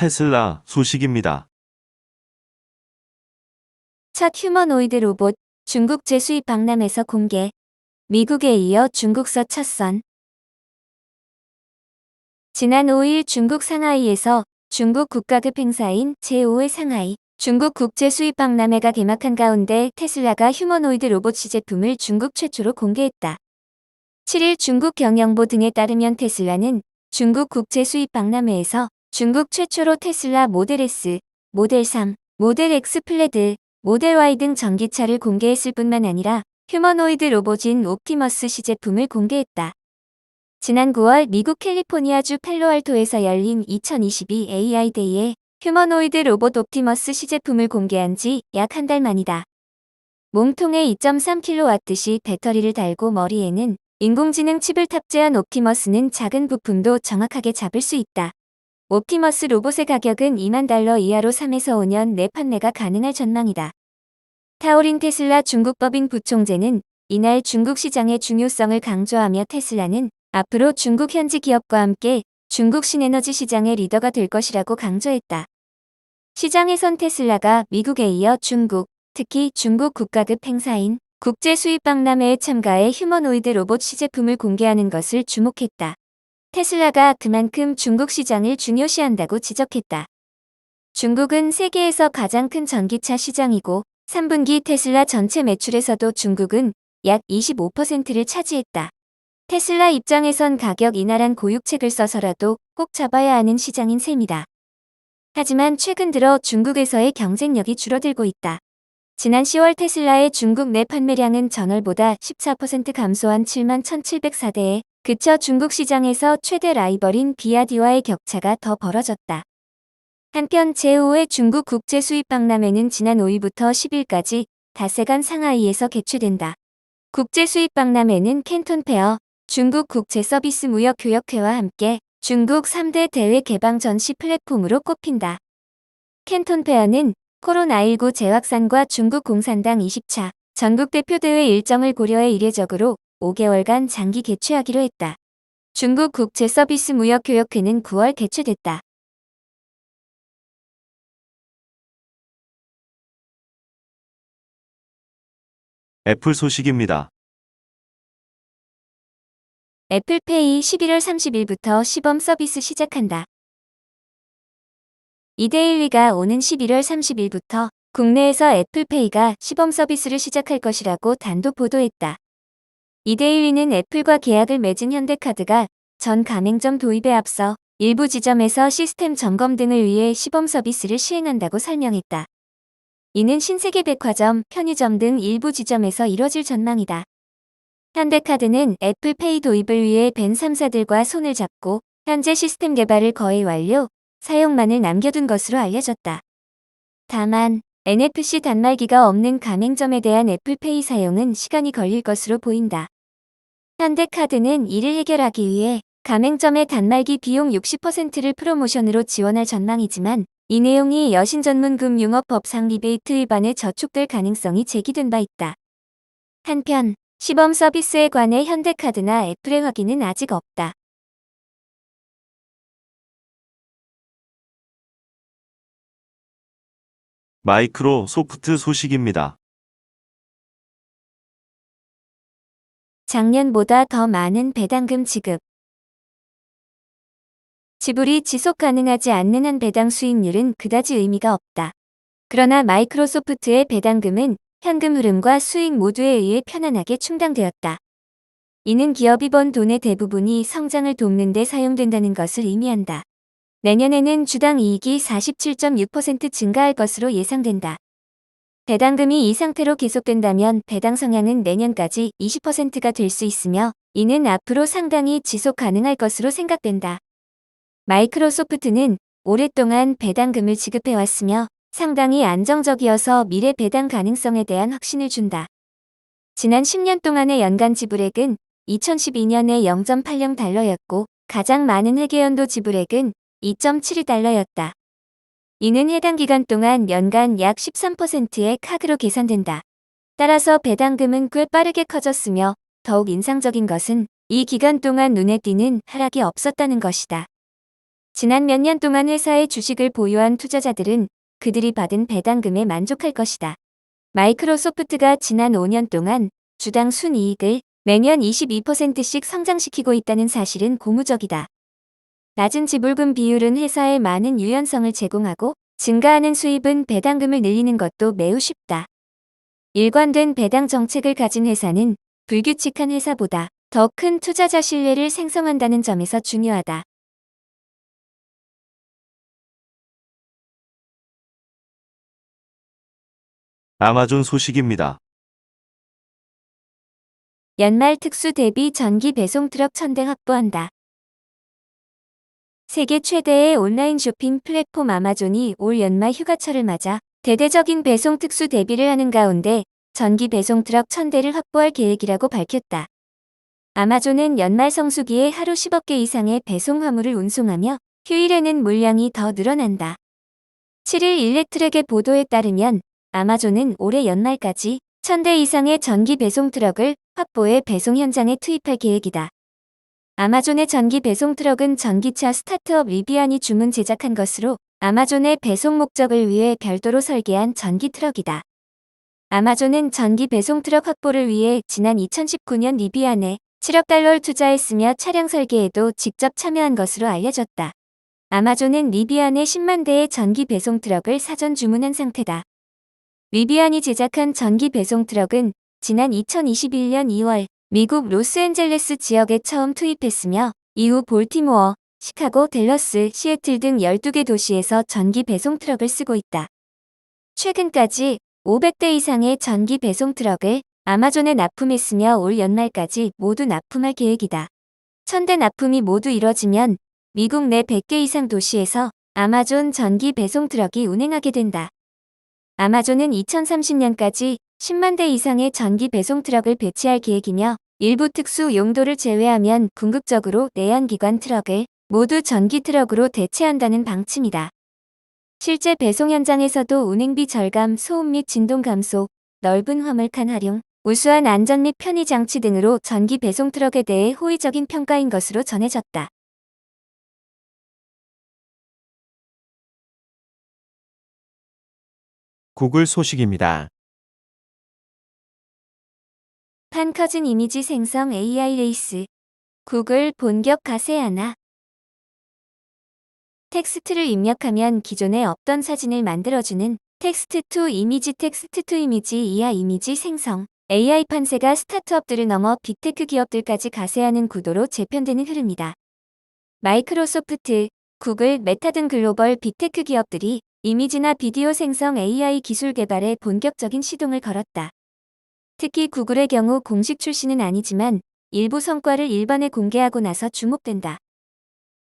테슬라 소식입니다. 첫 휴머노이드 로봇 중국 재수입 박람회에서 공개. 미국에 이어 중국서 첫 선. 지난 5일 중국 상하이에서 중국 국가급 행사인 제5회 상하이 중국 국제 수입 박람회가 개막한 가운데 테슬라가 휴머노이드 로봇 시제품을 중국 최초로 공개했다. 7일 중국 경영보 등에 따르면 테슬라는 중국 국제 수입 박람회에서 중국 최초로 테슬라 모델 S, 모델 3, 모델 X 플레드, 모델 Y 등 전기차를 공개했을 뿐만 아니라 휴머노이드 로봇인 옵티머스 시 제품을 공개했다. 지난 9월 미국 캘리포니아주 펠로알토에서 열린 2022 AI 데이에 휴머노이드 로봇 옵티머스 시 제품을 공개한 지 약 한 달 만이다. 몸통에 2.3kW시 배터리를 달고 머리에는 인공지능 칩을 탑재한 옵티머스는 작은 부품도 정확하게 잡을 수 있다. 옵티머스 로봇의 가격은 2만 달러 이하로 3에서 5년 내 판매가 가능할 전망이다. 타오린 테슬라 중국 법인 부총재는 이날 중국 시장의 중요성을 강조하며 테슬라는 앞으로 중국 현지 기업과 함께 중국 신에너지 시장의 리더가 될 것이라고 강조했다. 시장에선 테슬라가 미국에 이어 중국, 특히 중국 국가급 행사인 국제 수입 박람회에 참가해 휴머노이드 로봇 시제품을 공개하는 것을 주목했다. 테슬라가 그만큼 중국 시장을 중요시한다고 지적했다. 중국은 세계에서 가장 큰 전기차 시장이고 3분기 테슬라 전체 매출에서도 중국은 약 25%를 차지했다. 테슬라 입장에선 가격 인하란 고육책을 써서라도 꼭 잡아야 하는 시장인 셈이다. 하지만 최근 들어 중국에서의 경쟁력이 줄어들고 있다. 지난 10월 테슬라의 중국 내 판매량은 전월보다 14% 감소한 7만 1,704대에 그쳐 중국 시장에서 최대 라이벌인 비아디와의 격차가 더 벌어졌다. 한편 제5회 중국 국제 수입 박람회는 지난 5일부터 10일까지 닷새간 상하이에서 개최된다. 국제 수입 박람회는 캔톤 페어, 중국 국제 서비스 무역 교역회와 함께 중국 3대 대외 개방 전시 플랫폼으로 꼽힌다. 캔톤 페어는 코로나19 재확산과 중국 공산당 20차 전국 대표대회 일정을 고려해 이례적으로 5개월간 장기 개최하기로 했다. 중국 국제 서비스 무역 교역회는 9월 개최됐다. 애플 소식입니다. 애플페이 11월 30일부터 시범 서비스 시작한다. 이데일리가 오는 11월 30일부터 국내에서 애플페이가 시범 서비스를 시작할 것이라고 단독 보도했다. 이데일리는 애플과 계약을 맺은 현대카드가 전 가맹점 도입에 앞서 일부 지점에서 시스템 점검 등을 위해 시범 서비스를 시행한다고 설명했다. 이는 신세계 백화점, 편의점 등 일부 지점에서 이뤄질 전망이다. 현대카드는 애플페이 도입을 위해 벤 3사들과 손을 잡고 현재 시스템 개발을 거의 완료, 사용만을 남겨둔 것으로 알려졌다. 다만 NFC 단말기가 없는 가맹점에 대한 애플페이 사용은 시간이 걸릴 것으로 보인다. 현대카드는 이를 해결하기 위해 가맹점의 단말기 비용 60%를 프로모션으로 지원할 전망이지만 이 내용이 여신 전문 금융업법상 리베이트 위반에 저촉될 가능성이 제기된 바 있다. 한편 시범 서비스에 관해 현대카드나 애플의 확인은 아직 없다. 마이크로 소프트 소식입니다. 작년보다 더 많은 배당금 지급. 지불이 지속 가능하지 않는 한 배당 수익률은 그다지 의미가 없다. 그러나 마이크로소프트의 배당금은 현금 흐름과 수익 모두에 의해 편안하게 충당되었다. 이는 기업이 번 돈의 대부분이 성장을 돕는 데 사용된다는 것을 의미한다. 내년에는 주당 이익이 47.6% 증가할 것으로 예상된다. 배당금이 이 상태로 계속된다면 배당 성향은 내년까지 20%가 될 수 있으며 이는 앞으로 상당히 지속 가능할 것으로 생각된다. 마이크로소프트는 오랫동안 배당금을 지급해왔으며 상당히 안정적이어서 미래 배당 가능성에 대한 확신을 준다. 지난 10년 동안의 연간 지불액은 2012년에 0.80달러였고 가장 많은 회계연도 지불액은 2.72달러였다. 이는 해당 기간 동안 연간 약 13%의 카드로 계산된다. 따라서 배당금은 꽤 빠르게 커졌으며 더욱 인상적인 것은 이 기간 동안 눈에 띄는 하락이 없었다는 것이다. 지난 몇 년 동안 회사의 주식을 보유한 투자자들은 그들이 받은 배당금에 만족할 것이다. 마이크로소프트가 지난 5년 동안 주당 순이익을 매년 22%씩 성장시키고 있다는 사실은 고무적이다. 낮은 지불금 비율은 회사에 많은 유연성을 제공하고 증가하는 수입은 배당금을 늘리는 것도 매우 쉽다. 일관된 배당 정책을 가진 회사는 불규칙한 회사보다 더 큰 투자자 신뢰를 생성한다는 점에서 중요하다. 아마존 소식입니다. 연말 특수 대비 전기 배송 트럭 1000대 확보한다. 세계 최대의 온라인 쇼핑 플랫폼 아마존이 올 연말 휴가철을 맞아 대대적인 배송 특수 대비를 하는 가운데 전기 배송 트럭 1000대를 확보할 계획이라고 밝혔다. 아마존은 연말 성수기에 하루 10억 개 이상의 배송 화물을 운송하며 휴일에는 물량이 더 늘어난다. 7일 일렉트랙의 보도에 따르면 아마존은 올해 연말까지 1000대 이상의 전기 배송 트럭을 확보해 배송 현장에 투입할 계획이다. 아마존의 전기 배송 트럭은 전기차 스타트업 리비안이 주문 제작한 것으로 아마존의 배송 목적을 위해 별도로 설계한 전기 트럭이다. 아마존은 전기 배송 트럭 확보를 위해 지난 2019년 리비안에 7억 달러를 투자했으며 차량 설계에도 직접 참여한 것으로 알려졌다. 아마존은 리비안에 10만 대의 전기 배송 트럭을 사전 주문한 상태다. 리비안이 제작한 전기 배송 트럭은 지난 2021년 2월 미국 로스앤젤레스 지역에 처음 투입했으며 이후 볼티모어, 시카고, 댈러스, 시애틀 등 12개 도시에서 전기 배송 트럭을 쓰고 있다. 최근까지 500대 이상의 전기 배송 트럭을 아마존에 납품했으며 올 연말까지 모두 납품할 계획이다. 1000대 납품이 모두 이뤄지면 미국 내 100개 이상 도시에서 아마존 전기 배송 트럭이 운행하게 된다. 아마존은 2030년까지 10만 대 이상의 전기 배송 트럭을 배치할 계획이며 일부 특수 용도를 제외하면 궁극적으로 내연기관 트럭을 모두 전기 트럭으로 대체한다는 방침이다. 실제 배송 현장에서도 운행비 절감, 소음 및 진동 감소, 넓은 화물칸 활용, 우수한 안전 및 편의 장치 등으로 전기 배송 트럭에 대해 호의적인 평가인 것으로 전해졌다. 구글 소식입니다. 판 커진 이미지 생성 AI 레이스. 구글 본격 가세하나. 텍스트를 입력하면 기존에 없던 사진을 만들어주는 텍스트 투 이미지 텍스트 투 이미지 이하 이미지 생성. AI 판세가 스타트업들을 넘어 빅테크 기업들까지 가세하는 구도로 재편되는 흐름이다. 마이크로소프트, 구글, 메타 등 글로벌 빅테크 기업들이 이미지나 비디오 생성 AI 기술 개발에 본격적인 시동을 걸었다. 특히 구글의 경우 공식 출시는 아니지만 일부 성과를 일반에 공개하고 나서 주목된다.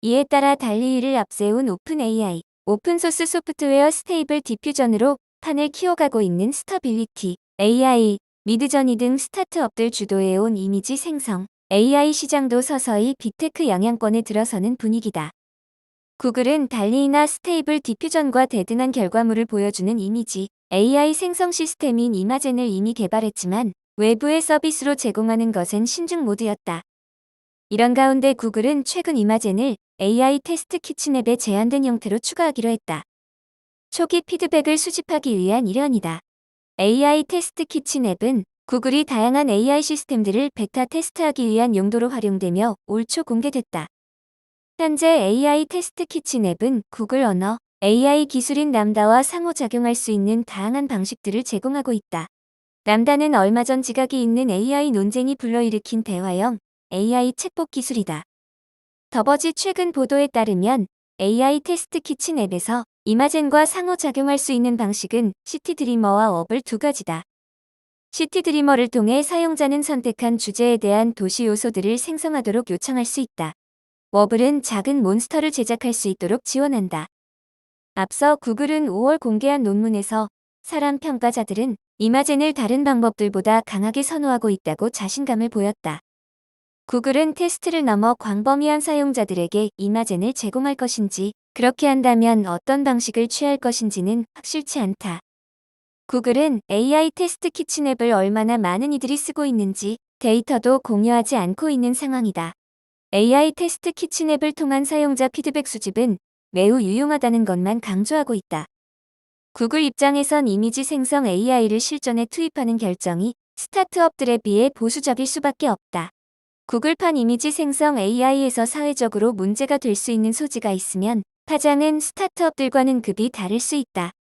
이에 따라 달리 이를 앞세운 오픈 AI, 오픈소스 소프트웨어 스테이블 디퓨전으로 판을 키워가고 있는 스터빌리티, AI, 미드저니 등 스타트업들 주도해온 이미지 생성, AI 시장도 서서히 빅테크 영향권에 들어서는 분위기다. 구글은 달리이나 스테이블 디퓨전과 대등한 결과물을 보여주는 이미지, AI 생성 시스템인 이마젠을 이미 개발했지만 외부의 서비스로 제공하는 것은 신중 모드였다. 이런 가운데 구글은 최근 이마젠을 AI 테스트 키친앱에 제한된 형태로 추가하기로 했다. 초기 피드백을 수집하기 위한 일환이다. AI 테스트 키친앱은 구글이 다양한 AI 시스템들을 베타 테스트하기 위한 용도로 활용되며 올 초 공개됐다. 현재 AI 테스트 키친앱은 구글 언어, AI 기술인 람다와 상호작용할 수 있는 다양한 방식들을 제공하고 있다. 람다는 얼마 전 지각이 있는 AI 논쟁이 불러일으킨 대화형 AI 챗봇 기술이다. 더버지 최근 보도에 따르면 AI 테스트 키친 앱에서 이마젠과 상호작용할 수 있는 방식은 시티 드리머와 업을 두 가지다. 시티 드리머를 통해 사용자는 선택한 주제에 대한 도시 요소들을 생성하도록 요청할 수 있다. 워블은 작은 몬스터를 제작할 수 있도록 지원한다. 앞서 구글은 5월 공개한 논문에서 사람 평가자들은 이마젠을 다른 방법들보다 강하게 선호하고 있다고 자신감을 보였다. 구글은 테스트를 넘어 광범위한 사용자들에게 이마젠을 제공할 것인지, 그렇게 한다면 어떤 방식을 취할 것인지는 확실치 않다. 구글은 AI 테스트 키친 앱을 얼마나 많은 이들이 쓰고 있는지 데이터도 공유하지 않고 있는 상황이다. AI 테스트 키친 앱을 통한 사용자 피드백 수집은 매우 유용하다는 것만 강조하고 있다. 구글 입장에선 이미지 생성 AI를 실전에 투입하는 결정이 스타트업들에 비해 보수적일 수밖에 없다. 구글판 이미지 생성 AI에서 사회적으로 문제가 될 수 있는 소지가 있으면 파장은 스타트업들과는 급이 다를 수 있다.